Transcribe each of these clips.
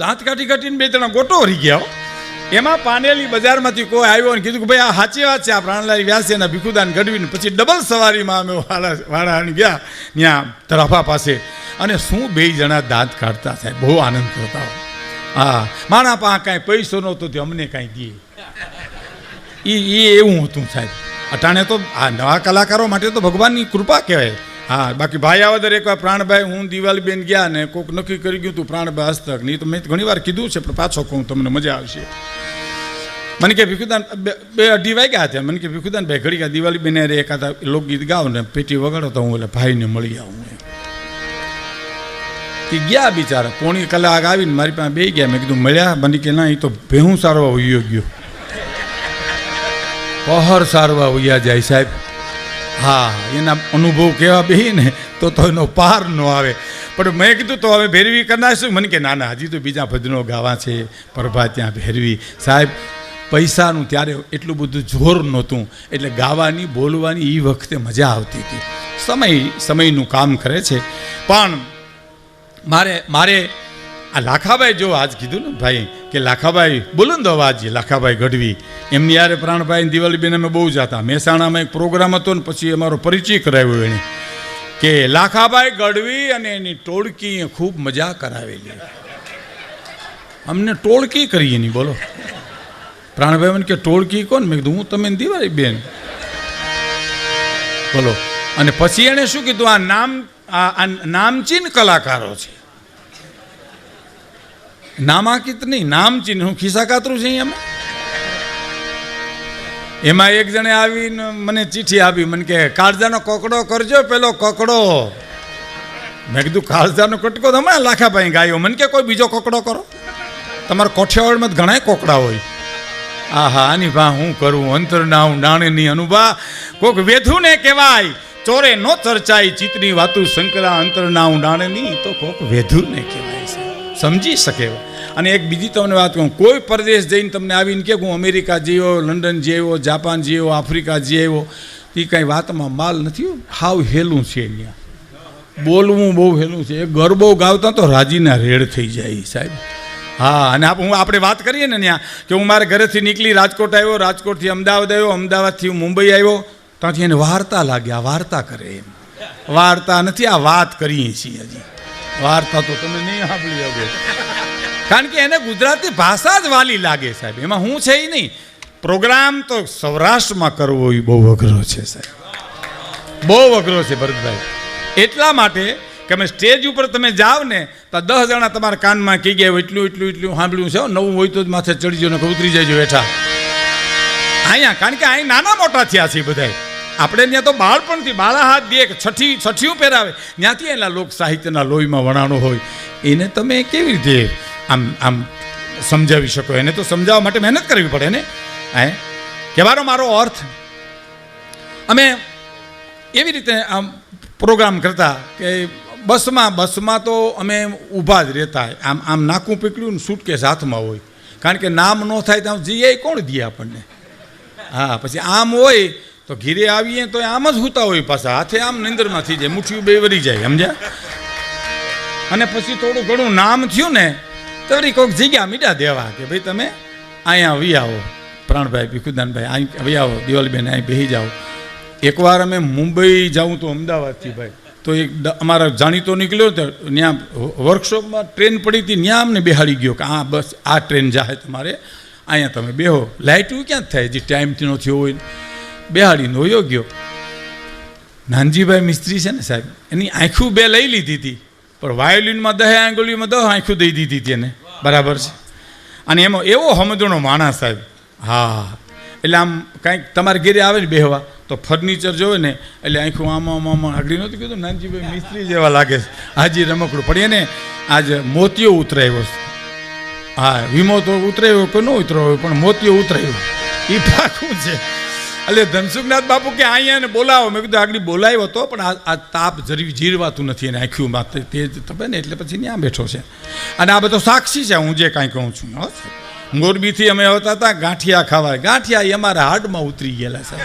દાંત કાઢી કાઢીને બે ત્રણ ગોટો રહી ગયા એમાં પાનેલી બજારમાંથી કોઈ આવ્યો અને કીધું કે ભાઈ, આ સાચી વાત છે, આ પ્રાણલાલ વ્યાસેના ભીખુદાન ગઢવીને. પછી ડબલ સવારીમાં અમે વાળા વાળાને ગયા, ત્યાં તરાફા પાસે. અને શું બે જણા દાંત કાઢતા સાહેબ બહુ આનંદ કરતા હા, મારા પાસે કાંઈ પૈસો નહોતો તે અમને કાંઈ દે. એ એવું હતું સાહેબ. અટાણે તો આ નવા કલાકારો માટે તો ભગવાનની કૃપા કહેવાય. હા, બાકી ભાઈ આવદર એકવાર પ્રાણભાઈ, હું દિવાળીબેન ગયા ને, કોક નક્કી કરી ગયું તું પ્રાણભાઈ હસ્તક. નહીં તો મેં ઘણી વાર કીધું છે, પણ પાછો કહું, તમને મજા આવશે. મને કે ભીખુદાન, બે અઢી વાગ્યા હતા મને કે ભીખુદાન ભાઈ ઘડી ગયા દિવાળી બેને રે એકાદા લોકગીત ગાવ ને, પેટી વગાડો તો હું એટલે ભાઈને મળી આવું એ ગયા બિચારા, પોણી કલાક આવીને મારી પાસે બે ગયા. મેં કીધું, મળ્યા. મને કે, ના, એ તો ભેહું સારવા ઉયો ગયો. પહર સારવા ઉયા જાય સાહેબ. હા એના અનુભવ કેવા બે ને તો તો એનો પાર ન આવે. પણ મેં કીધું તો હવે ભેરવી કરનારશું મને કે, ના ના, હજી તો બીજા ભજનો ગાવા છે, પ્રભા ત્યાં ભેરવી. સાહેબ, પૈસાનું ત્યારે એટલું બધું જોર નહોતું. એટલે ગાવાની, બોલવાની એ વખતે મજા આવતી હતી. સમય, સમયનું કામ કરે છે. પણ મારે મારે આ લાખાભાઈ જો આજ કીધું ને ભાઈ કે લાખાભાઈ બોલોને તો આજે લાખાભાઈ ગઢવી. એમની યારે પ્રાણભાઈ દિવાળીબેન અમે બહુ જતા. મહેસાણામાં એક પ્રોગ્રામ હતો ને પછી અમારો પરિચય કરાવ્યો એણે કે લાખાભાઈ ગઢવી અને એની ટોળકીએ ખૂબ મજા કરાવેલી. અમને ટોળકી કરી એની, બોલો. પ્રાણભાઈ મને કે, ટોળકી કોણ? મેં કીધું, હું તમે દિવાળી બેન બોલો. અને પછી એણે શું કીધું? આ નામ આ નામચીન કલાકારો છે. નામાંકિત નહીં નામચીન હું ખિસ્સા કાતરું છે એમાં. એમાં એક જણે આવીને મને ચીઠી આપી, મને કે કાળજાનો કોકડો કરજો પેલો કોકડો. મેં કીધું, કાળજાનો કટકો તો હમણાં લાખાભાઈ ગાયો. મને કે કોઈ બીજો કોકડો કરો. તમારા કોઠિયાવાડમાં ઘણાય ઘણા કોકડા હોય. આહા, આની ભા, હું કરું? અંતર નાઉં નાણેની અનુભા. કોક વેધું ને કહેવાય, ચોરે નો ચર્ચાય ચિત્રની વાતું શંકરા અંતર નાઉં નાણેની તો કોક વેધું ને કહેવાય છે. સમજી શકે. અને એક બીજી તમને વાત કહું, કોઈ પરદેશ જઈને તમને આવીને કે હું અમેરિકા જઈ આવ્યો, લંડન જઈ આવ્યો, જાપાન જઈ આવ્યો, આફ્રિકા જઈ આવ્યો એ કાંઈ વાતમાં માલ નથી. હાવ હેલું છે અહીંયા. બોલવું બહુ હેલું છે. એ ગરબો ગાવતા તો રાજીના રેડ થઈ જાય સાહેબ. હા, અને હું આપણે વાત કરીએ ને ત્યાં, કે હું મારા ઘરેથી નીકળી રાજકોટ આવ્યો, રાજકોટથી અમદાવાદ આવ્યો, અમદાવાદથી હું મુંબઈ આવ્યો, ત્યાંથી એને વાર્તા લાગ્યા વાર્તા કરે એમ. વાર્તા નથી, આ વાત કરીએ છીએ હજી. વાર્તા તો તમે નહીં સાંભળી હવે. કારણ કે એને ગુજરાતી ભાષા જ વાલી લાગે સાહેબ. એમાં હું છે એ નહીં. પ્રોગ્રામ તો સૌરાષ્ટ્રમાં કરવો એ બહુ અઘરો છે સાહેબ. બહુ અઘરો છે ભરતભાઈ. એટલા માટે કે અમે સ્ટેજ ઉપર તમે જાઓ ને તો દસ જણા તમારા કાનમાં કહી ગયા હોય, એટલું એટલું એટલું સાંભળ્યું છે નવું હોય તો જ માથે ચડી જાઓ ને ઉતરી જજો બેઠા અહીંયા કારણ કે અહીં નાના મોટા થયા છે બધાય. આપણે ત્યાં તો બાળપણથી બાળા હાથ દે કે છઠ્ઠી છઠ્ઠીઓ પહેરાવે. ત્યાંથી એના લોક સાહિત્યના લોહીમાં વણાણો હોય. એને તમે કેવી રીતે આમ આમ સમજાવી શકો. એને તો સમજાવવા માટે મહેનત કરવી પડે ને? હે? કહેવાનો મારો અર્થ, અમે એવી રીતે આમ પ્રોગ્રામ કરતા કે બસમાં બસમાં તો અમે ઊભા જ રહેતા. આમ આમ નાકું પીકળ્યું ને સૂટકેસ હાથમાં હોય. કારણ કે નામ ન થાય ત્યાં જઈએ કોણ દે આપણને? હા, પછી આમ હોય તો ઘીરે આવીએ તો આમ જ હોતા હોય પાછા. હાથે આમ નિંદરમાં થઈ જાય, મુઠ્ઠીઓ બે વરી જાય, સમજ્યા? અને પછી થોડું ઘણું નામ થયું ને તો વળી કોઈક જગ્યા મીડા દેવા કે ભાઈ તમે અહીંયા આવી આવો, પ્રાણભાઈ, ભીખુદાનભાઈ, અહીં આવી આવો દિવાલબેન અહીં બેસી જાઓ. એકવાર અમે મુંબઈ જાઉં તો અમદાવાદથી ભાઈ. તો એક અમારા જાણીતો નીકળ્યો તો ત્યાં વર્કશોપમાં ટ્રેન પડી હતી ત્યાં અમને બેહાડી ગયો કે આ બસ, આ ટ્રેન જાય તમારે, અહીંયા તમે બેહો. લાઇટું ક્યાં થાય, જે ટાઈમથી નથી હોય બેહાડીને હોયો ગયો. નાનજીભાઈ મિસ્ત્રી છે ને સાહેબ, એની આંખું બે લઈ લીધી હતી. પણ વાયોલિનમાં દહે આંગળીઓમાં દહ આંખું દઈ દીધી તેને બરાબર છે? અને એમાં એવો સમજણો માણસ સાહેબ હા. એટલે આમ કાંઈક તમારે ઘેરે આવે ને બેહવા, તો ફર્નિચર જોવે ને, એટલે આંખું આમાં આમાં આગળ નહોતું કીધું, નાનજીભાઈ મિસ્ત્રી જેવા લાગે છે. હાજી રમકડું. પણ એને આજ મોતીઓ ઉતરાયો છે. હા, વીમો તો ઉતરાયો કે ન ઉતરાયો, પણ મોતીઓ ઉતરાયો. એ પાકું છે. એટલે ધનસુખનાથ બાપુ કે અહીંયા બોલાવો. મેં કીધું, આગળ બોલાવ્યો હતો પણ આ તાપ જરી જીરવાતું નથી એને આંખ્યુંમાં તે જ તપે ને એટલે પછી ત્યાં બેઠો છે. અને આ બધો સાક્ષી છે, હું જે કાંઈ કહું છું. મોરબીથી અમે આવતા હતા, ગાંઠિયા ખાવા. ગાંઠિયા એ અમારા હાડમાં ઉતરી ગયેલા છે.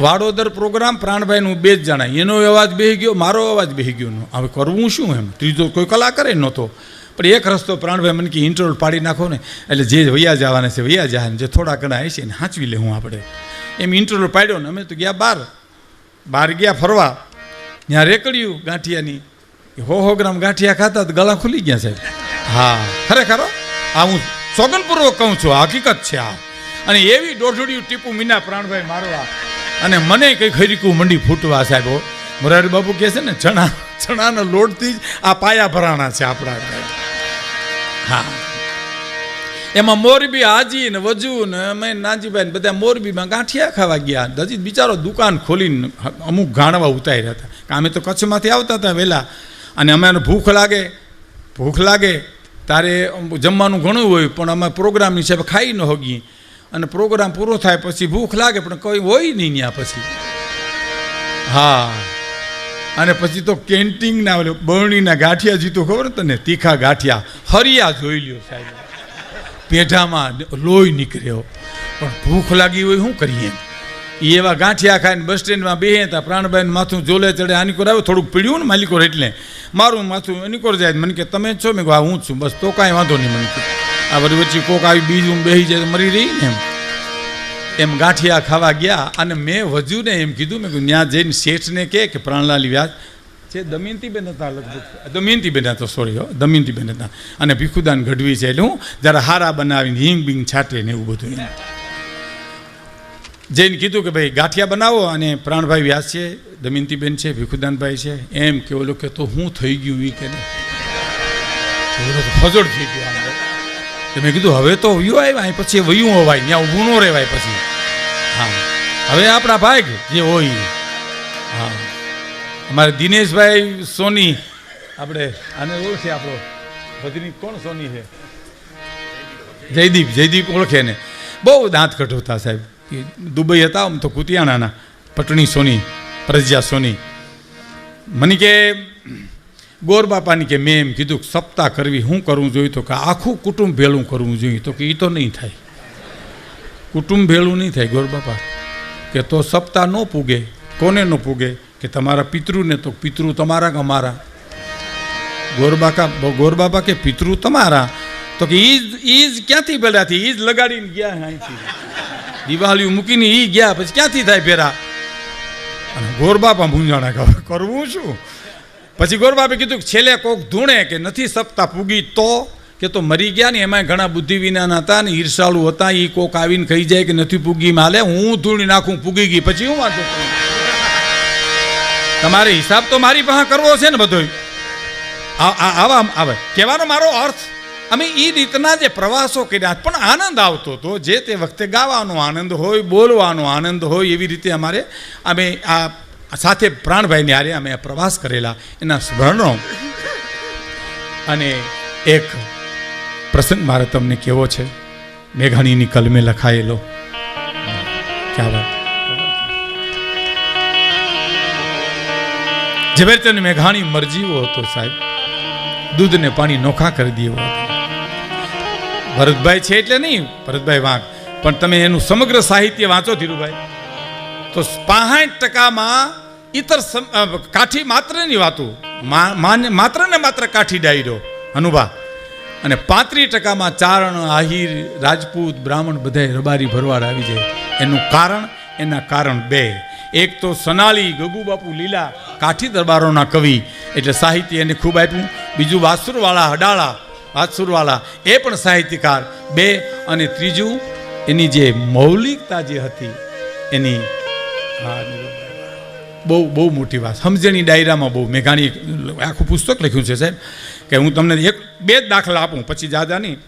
વાડોદર પ્રોગ્રામ પ્રાણભાઈનું બે જ જણા એનો અવાજ બેહી ગયો, મારો અવાજ બેહી ગયો. હવે કરવું શું એમ? ત્રીજો કોઈ કલાકાર નહોતો. પણ એક રસ્તો પ્રાણભાઈ મન કે ઇન્ટરવલ પાડી નાખો ને, એટલે જે વૈયા જવાના છે, વૈયા જાય ને જે થોડા ઘણા હશે ને હાંચવી લેવું આપણે. એમ ઇન્ટરવલ પાડ્યો ને, અમે તો ગયા બાર બહાર ગયા ફરવા. ત્યાં રેકડ્યું ગાંઠિયાની હો હો ગ્રામ ગાંઠિયા ખાતા તો ગળા ખુલી ગયા સાહેબ. હા, ખરેખર આ હું સોગનપૂર્વક કહું છું, આ હકીકત છે આ. અને એવી દોઢડિયું ટીપું મીના પ્રાણભાઈ મારવા અને મને કંઈ ખરીકું મંડી ફૂટવા સાહેબ. મોરારી બાપુ કહે છે ને, ચણા, ચણાના લોટથી જ આ પાયા ભરાણા છે આપણા હા. એમાં મોરબી હાજી ને વજુ ને અમે નાજીભાઈ બધા મોરબીમાં ગાંઠિયા ખાવા ગયા. હજી બિચારો દુકાન ખોલીને અમુક ગાણવા ઉતાર્યા હતા. કે અમે તો કચ્છમાંથી આવતા હતા વહેલા અને અમે ભૂખ લાગે ભૂખ લાગે. તારે જમવાનું ઘણું હોય, પણ અમે પ્રોગ્રામની હિસાબે ખાઈ ન હોગીએ અને પ્રોગ્રામ પૂરો થાય પછી ભૂખ લાગે, પણ કંઈ હોય નહીં ત્યાં પછી. હા. અને પછી તો કેન્ટીનના ઓલે બરણીના ગાંઠિયા જીતું ખબર તને? તીખા ગાંઠિયા. હરિયા જોઈ લ્યો સાહેબ. પેઢામાં લોહી નીકળ્યો. પણ ભૂખ લાગી હોય શું કરીએ એ એવા ગાંઠિયા ખાઈને બસ સ્ટેન્ડમાં બેહે હતા પ્રાણભાઈને માથું જોલે ચડે, આની કોર આવ્યો થોડુંક પીડ્યું ને માલિકોર એટલે. મારું માથું, એની કોર જાય, મને કે, તમે છો? મેં કહું હા જ છું. બસ, તો કાંઈ વાંધો નહીં, મને આ બધી વચ્ચે કોક આવી બીજું બેસી જાય મરી રહી ને એમ. એમ ગાંઠિયા ખાવા ગયા અને મેં વજુને એમ કીધું, મેં ત્યાં જઈને શેઠને કહે કે પ્રાણલાલ વ્યાજ. છે દમયંતીબેન હતા લગભગ. દમયંતીબેન હતા સોરી હો દમયંતીબેન હતા. અને ભીખુદાન ગઢવી છે, એટલે હું જરા હારા બનાવીને હિંગ બિંગ છાંટે ને એવું બધું જઈને કીધું કે ભાઈ, ગાંઠિયા બનાવો અને પ્રાણભાઈ વ્યાસ છે દમયંતીબેન છે, ભીખુદાનભાઈ છે. એમ કે ઓલો કે, તો હું થઈ ગયું એ કે ફજોડ થઈ ગયો. તો મેં કીધું, હવે તો વયું આવ્યા પછી વયું હોવાય ત્યાં ઊભું ન રહેવાય પછી. હા. હવે આપણા ભાગ જે હોય. હા. અમારે દિનેશભાઈ, સોની, આપણે આને ઓળખે આપણો. ભજની કોણ સોની છે? જયદીપ જયદીપ ઓળખે ને બહુ દાંત કઢોતા સાહેબ. દુબઈ હતા આમ તો કુતિયાણાના. પટણી સોની પ્રજ્યા સોની. મને કે ગોર બાપાની કે મેં એમ કીધું સપ્તાહ કરવી, હું કરવું જોઈએ તો કે આખું કુટુંબ ભેળું કરવું જોઈએ તો કે એ તો નહીં થાય. કુટુંબ ભેળું નહીં થાય, ગોર કે તો સપ્તાહ ન પૂગે, કોને ન પૂગે? કે તમારા પિતૃને તો પિતૃ તમારા કે અમારા? ગોરબાકા ગોરબાપા કે પિતૃ તમારા? તો કે ઈ જ ઈ જ ક્યાંથી ભેળાથી ઈ જ લગાડીને ગયા અહીંથી. દિવાળીઓ મૂકીને ઈ ગયા, પછી ક્યાંથી થાય ફેરા અને ગોરબાપા મૂંઝાણા કરવું શું? પછી ગોરબાપે કીધું છેલ્લે કોક ધૂણે કે નથી સપ્તાહ પૂગી તો કે તો મરી ગયા ને એમાં ઘણા બુદ્ધિ વિનાના હતા ને ઈર્ષાળુ હતા એ કોક આવીને કહી જાય કે નથી પૂગી માલે. હું ધૂણી નાખું, પૂગી ગઈ. પછી હું વાંધો તમારે હિસાબ તો મારી પાસે કરવો છે ને બધો આવા, આવે. કહેવાનો મારો અર્થ, અમે એ રીતના જે પ્રવાસો કર્યા, પણ આનંદ આવતો હતો. જે તે વખતે ગાવાનો આનંદ હોય, બોલવાનો આનંદ હોય, એવી રીતે અમારે, અમે આ સાથે પ્રાણભાઈને હારે અમે પ્રવાસ કરેલા એના સ્મરણો. અને એક પ્રસંગ મારે તમને કેવો છે? મેઘાણીની કલમે લખાયેલો. ક્યાં વાત? મેઘાણી મરજીવો હતો સાહેબ. દૂધને પાણી નોખા કરી દેવો ભરતભાઈ છે એટલે નહીં, ભરતભાઈ વાંક. પણ તમે એનું સમગ્ર સાહિત્ય વાંચો ધીરુભાઈ. તો પાંસઠ ટકામાં ઇતર કાઠી માત્રની વાતો. માત્ર ને માત્ર કાઠી ડાયરો. અનુભા અને પાંત્રીસ ટકામાં ચારણ, આહિર, રાજપૂત, બ્રાહ્મણ બધાય રબારી ભરવાડ આવી જાય. એનું કારણ, એના કારણ બે. એક તો સનાલી, ગગુબાપુ લીલા, કાઠી દરબારોના કવિ, એટલે સાહિત્ય એને ખૂબ આપ્યું. બીજું વાસુરવાળા, હડાળા, વાસુરવાળા, એ પણ સાહિત્યકાર. બે, અને ત્રીજું, એની જે મૌલિકતા જે હતી, એની, હા બહુ બહુ મોટી વાત. સમજણી ડાયરામાં બહુ. મેઘાણી આખું પુસ્તક લખ્યું છે સાહેબ, કે હું તમને એક બે જ દાખલા આપું, પછી નહીં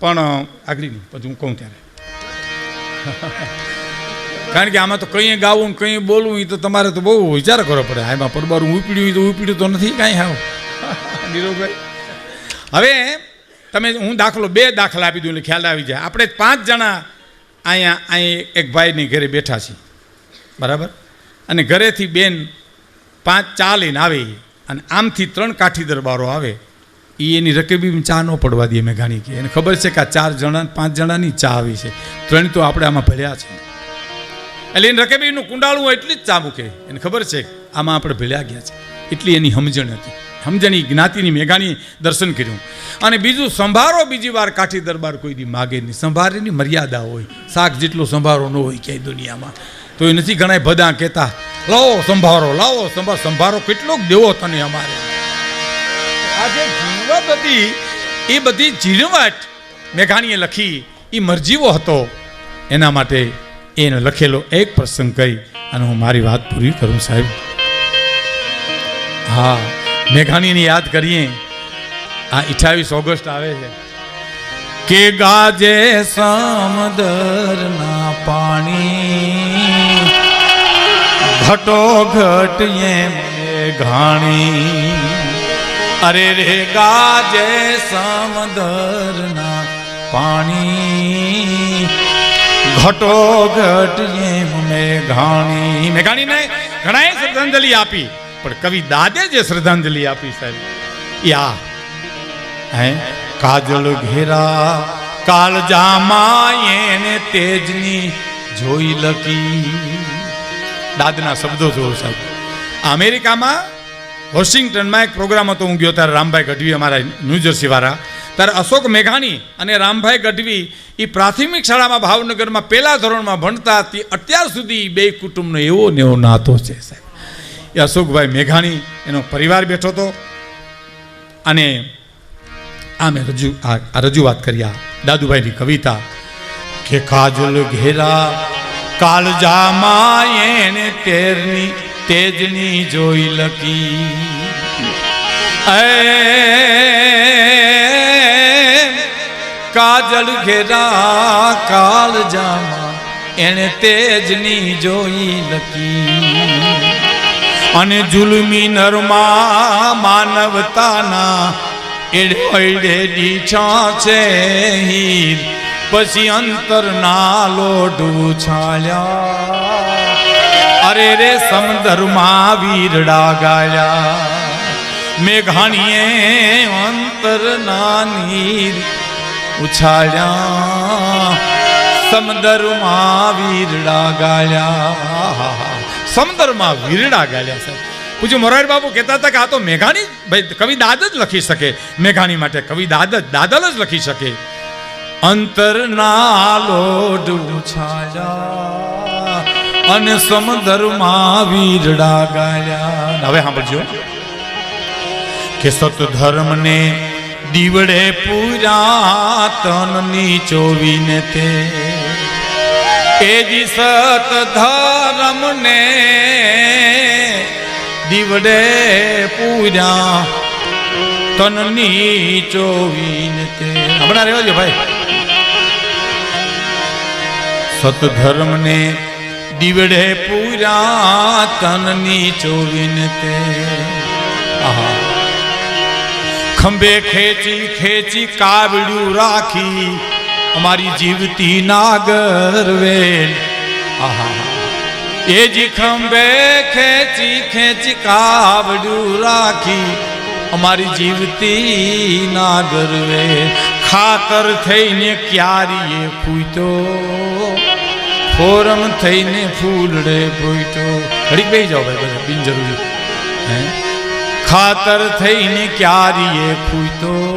પણ આગળ નહીં, પછી હું કહું ત્યારે. કારણ કે આમાં તો કંઈ ગાવું કંઈ બોલવું એ તો તમારે તો બહુ વિચાર કરવો પડે. આમાં પરબારું ઉપડ્યું તો ઉપડ્યું તો નથી કાંઈ હાવ નીરવભાઈ. હવે તમે, હું દાખલો બે દાખલા આપી દઉં એટલે ખ્યાલ આવી જાય. આપણે પાંચ જણા અહીંયા અહીં એક ભાઈની ઘરે બેઠા છીએ. બરાબર? અને ઘરેથી બેન પાંચ ચા લઈને આવે અને આમથી ત્રણ કાઠી દરબારો આવે. એ એની રકેબી ચા ન પડવા દઈએ મેઘાણી કે. એને ખબર છે કે આ ચાર જણા પાંચ જણાની ચા આવી છે. ત્રણ તો આપણે આમાં ભર્યા છે. એટલે એને રકેબીનું કુંડાળું એટલી જ ચા મૂકે. એને ખબર છે આમાં આપણે ભીળ્યા ગયા છે. એટલી એની સમજણ હતી. સમજણી જ્ઞાતિની મેઘાણી દર્શન કર્યું. અને બીજું સંભારો બીજી વાર કાઠી દરબાર કોઈ દી માગે નહીં. સંભારેની મર્યાદા હોય. શાક જેટલો સંભારો ન હોય ક્યાંય દુનિયામાં. તો એ નથી ઘણા બધા કહેતા, લાવો સંભારો, લાવો સંભાર, સંભારો, કેટલોક દેવો તને અમારે. આ જે હતી એ બધી ઝીણવટ મેઘાણીએ લખી એ મરજીવો હતો. એના માટે એને લખેલો એક પ્રસંગ કહી, અને હું મારી વાત પૂરી કરું સાહેબ. હા, મેઘાણીને યાદ કરીએ, આ અઠાવીસ ઓગસ્ટ આવે છે. કે ગાજે સમદરના પાણી. ઘટો ઘટ ઘાણી. અરે રે ગાજે સમદરના પાણી. ઘટો ઘટ એમ મેઘાણી મેઘાણીને ઘણાએ શ્રદ્ધાંજલિ આપી. પણ કવિ દાદે જે શ્રદ્ધાંજલિ આપી સાહેબ. યા. હે? કાજલ ઘેરા, કાલ એને તેજની જોઈ લકી. દાદના શબ્દો જોવો સાહેબ. અમેરિકામાં વોશિંગ્ટનમાં એક પ્રોગ્રામ હતો, હું ગયો ત્યારે રામભાઈ ગઢવી અમારા ન્યૂજર્સી વાળા. ત્યારે અશોક મેઘાણી અને રામભાઈ ગઢવી એ પ્રાથમિક શાળામાં ભાવનગરમાં પહેલા ધોરણમાં ભણતા હતી અત્યાર સુધી બે કુટુંબનો એવો ને એવો નાતો છે સાહેબ. એ અશોકભાઈ મેઘાણી, એનો પરિવાર બેઠો હતો અને આ મેં રજૂ આ રજૂઆત કરી દાદુભાઈની કવિતા કે કાજલ ઘેરા કાળજામાં એને તેરની તેજની જોઈ લકી. કાજલ ઘેરા કાળજામાં એને તેજની જોઈ લકી. અને જુલમી નરમા માનવતાના એડે દીછા છે હીર. પછી અંતરના લોઢું છાળ્યા અરે રે સમદરમાં વીરડા ગાયા મેઘાણીએ અંતરના નીર ઉછાળ્યા. સમદરમાં વીરડા ગાયા સમદરમાં વીરડા ગાયા સાહેબ. પૂછ્યું મોરારી બાપુ કહેતા હતા કે આ તો મેઘાણી ભાઈ, કવિ દાદ જ લખી શકે. મેઘાણી માટે કવિ દાદ જ, દાદલ જ લખી શકે. અંતરના લોઢ ઉછાળ્યા અને સમદરમાં વીરડા ગાયા હવે સાંભળજો. કે સત ધર્મને દીવડે પૂરા ની ચોવીને તે. એ જી સત ધર્મને દીવડે પૂરા તનની ચોવીને તે. હમણાં રહેવા જો ભાઈ. સત ધર્મને દીવડે પૂરા તનની ચોવીને તે. આહા. ખંભે ખેંચી ખેંચી કાવડ્યું રાખી અમારી જીવતી નાગર વેલ. આહા. એ જી ખંભે, ખેંચી ખેંચી કાબડું રાખી. અમારી જીવતી ના ગરવે ખાતર થઈને ક્યારીએ ફૂટો. ફોરમ થઈને ફૂલડે ફૂટો. ઘડીક બે જાઓ ભાઈ બધા, બિનજરૂરી. હે? ખાતર થઈને ક્યારીએ ફૂટો.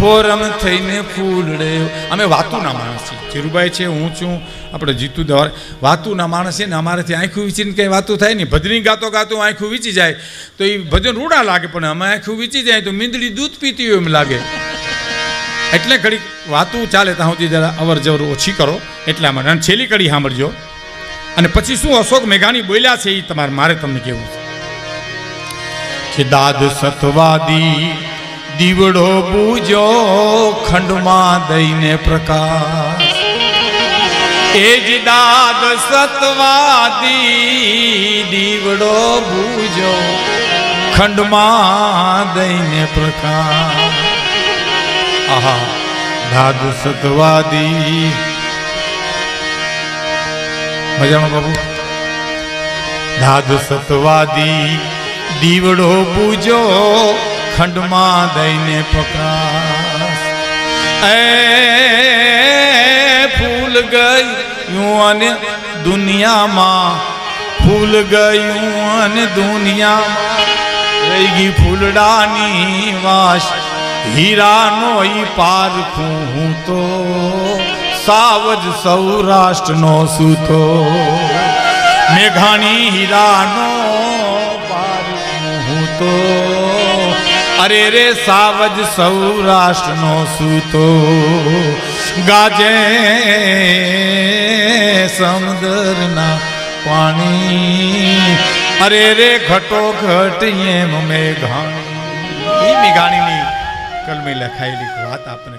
ફોરમ થઈને ફૂલડે અમે વાતુના માણસ છીએ. ચીરુભાઈ છે, હું છું, આપણે જીતુ દવાર. વાતુના માણસ છે ને અમારાથી આંખું વીચીને કંઈ વાતું થાય નહીં. ભજની ગાતો ગાતો આંખું વીચી જાય. તો એ ભજન રૂડા લાગે, પણ અમે આંખું વીચી જાય તો મીંદડી દૂધ પીતી હોય એમ લાગે. એટલે ઘડી વાતું ચાલે ત્યાં સુધી જરા અવર જવર ઓછી કરો. એટલા માટે. અને છેલ્લી કડી સાંભળજો. અને પછી શું અશોક મેઘાણી બોલ્યા છે એ તમારે, મારે તમને કેવું છે. કે દાદ સતવાદી દીવડો પૂજો ખંડમાં દઈને પ્રકાશ. એ જ દાદ સતવાદી દીવડો બૂજો ખંડમાં દઈને પ્રકાશ. આહા, દાદ સતવાદી. મજામાં બાબુ દાદ સતવાદી દીવડો પૂજો ખંડમાં દઈને પકડાશ એ ફૂલ ગયું અને દુનિયામાં. ફૂલ ગયું અને દુનિયામાં. રહી ગઈ ફૂલડાની વાસ. હીરાનો ઈ પારખું હું તો સાવજ સૌરાષ્ટ્રનો સૂતો. મેઘાણી હીરાનો પારખું હું તો અરે રે સાવજ સૌરાષ્ટ્રનો સૂતો ગાજે સમુદ્રના પાણી. અરે રે ઘટો ઘટ એમ મેઘાણી. મેઘાણીની કલમે લખાયેલી વાત આપણે